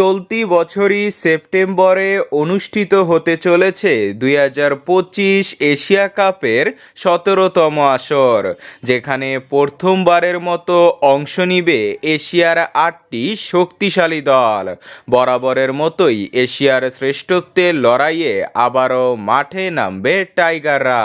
চলতি বছরই সেপ্টেম্বরে অনুষ্ঠিত হতে চলেছে দুই হাজার পঁচিশ এশিয়া কাপের সতেরোতম আসর, যেখানে প্রথমবারের মতো অংশ নিবে এশিয়ার আটটি শক্তিশালী দল। বরাবরের মতোই এশিয়ার শ্রেষ্ঠত্বের লড়াইয়ে আবারও মাঠে নামবে টাইগাররা।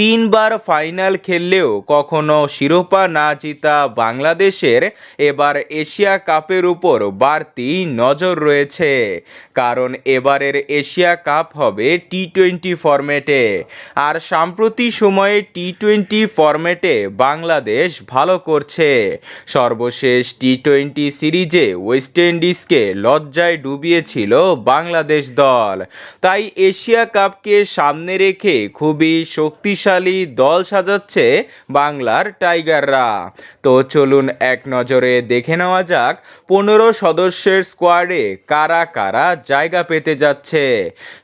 তিনবার ফাইনাল খেললেও কখনো শিরোপা না জিতা বাংলাদেশের এবার এশিয়া কাপের উপর বাড়তি নজর রয়েছে। কারণ এবারের এশিয়া কাপ হবে টি টোয়েন্টি ফরম্যাটে। আর সাম্প্রতি সময়ে টি টোয়েন্টি ফরম্যাটে বাংলাদেশ ভালো করছে। সর্বশেষ টি টোয়েন্টি সিরিজে ওয়েস্ট ইন্ডিজকে লজ্জায় ডুবিয়েছিল বাংলাদেশ দল। তাই এশিয়া কাপকে সামনে রেখে খুবই শক্তিশালী দল সাজাচ্ছে বাংলার টাইগাররা। তো চলুন এক নজরে দেখে নেওয়া যাক। পনেরো সদস্যের স্কোয়াডে কারা কারা জায়গা পেতে যাচ্ছে?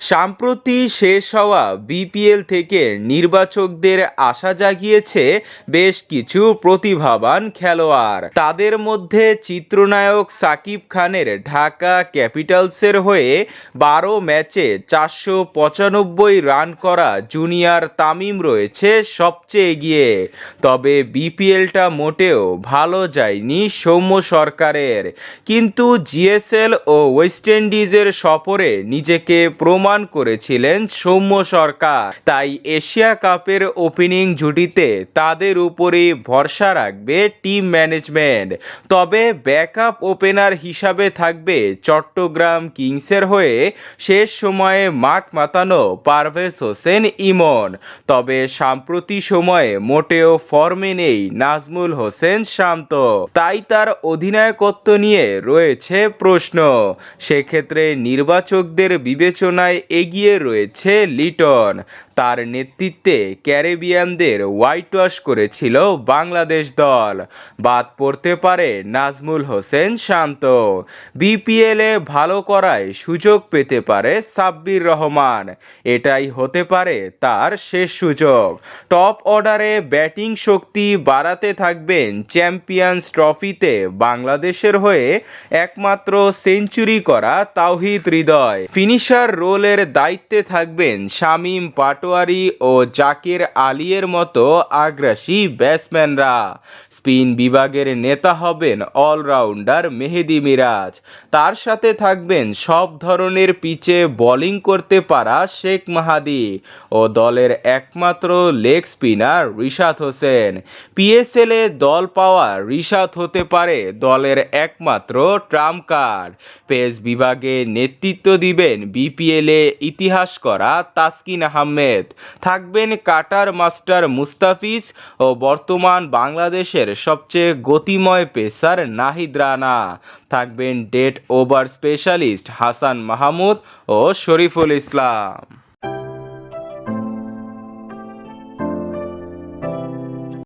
সাম্প্রতি শেষ হওয়া বিপিএল থেকে নির্বাচকদের আশা জাগিয়েছে বেশ কিছু প্রতিভাবান খেলোয়াড়। তাদের মধ্যে চিত্রনায়ক সাকিব খানের ঢাকা ক্যাপিটালসের হয়ে বারো ম্যাচে চারশো পঁচানব্বই রান করা জুনিয়র তামিম রয়েছে সবচেয়ে এগিয়ে। তবে বিপিএলটা মোটেও ভালো যায়নি সৌম্য সরকারের। কিন্তু জিএসএল ও ওয়েস্ট ইন্ডিজের সফরে নিজেকে প্রমাণ করেছিলেন সৌম্য সরকার। তাই এশিয়া কাপের ওপেনিং জুটিতে তাদের উপরেই ভরসা রাখবে টিম ম্যানেজমেন্ট। তবে ব্যাকআপ ওপেনার হিসাবে থাকবে চট্টগ্রাম কিংসের হয়ে শেষ সময়ে মাঠ মাতানো পারভেজ হোসেন ইমন। তবে সাম্প্রতি সময়ে মোটেও ফর্মে নেই নাজমুল হোসেন শান্ত। তাই তার অধিনায়কত্ব নিয়ে রয়েছে প্রশ্ন। সেক্ষেত্রে নির্বাচকদের বিবেচনায় এগিয়ে রয়েছে লিটন। তার নেতৃত্বে ক্যারিবিয়ানদের হোয়াইট ওয়াশ করেছিল বাংলাদেশ দল। বাদ পড়তে পারে নাজমুল হোসেন শান্ত। বিপিএলে ভালো করায় সুযোগ পেতে পারে সাব্বির রহমান। এটাই হতে পারে তার শেষ সুযোগ। টপ অর্ডারে ব্যাটিং শক্তি বাড়াতে থাকবেন চ্যাম্পিয়ন্স ট্রফিতে বাংলাদেশের হয়ে একমাত্র সেঞ্চুরি করা তাওহিদ হৃদয়। ফিনিশার রোলের দায়িত্বে থাকবেন শামীম পাটোয়ারি ও জাকির আলিয়ের মতো আগ্রাসী ব্যাটসম্যানরা। স্পিন বিভাগের নেতা হবেন অলরাউন্ডার মেহেদি মিরাজ। তার সাথে থাকবেন সব ধরনের পিচে বোলিং করতে পারা শেখ মাহাদি ও দলের একমাত্র লেগ স্পিনার রিশাদ হোসেন। পিএসএলে দল পাওয়া রিশাদ হতে পারে দলের একমাত্র ট্রাম্প কার্ড পেস বিভাগে নেতৃত্ব দিবেন বিপিএলে ইতিহাস করা তাসকিন আহমেদ। থাকবেন কাটার মাস্টার মুস্তাফিজ ও বর্তমান বাংলাদেশের সবচেয়ে গতিময় পেসার নাহিদ রানা। থাকবেন death over specialist Hasan Mahmud ও শরীফুল ইসলাম।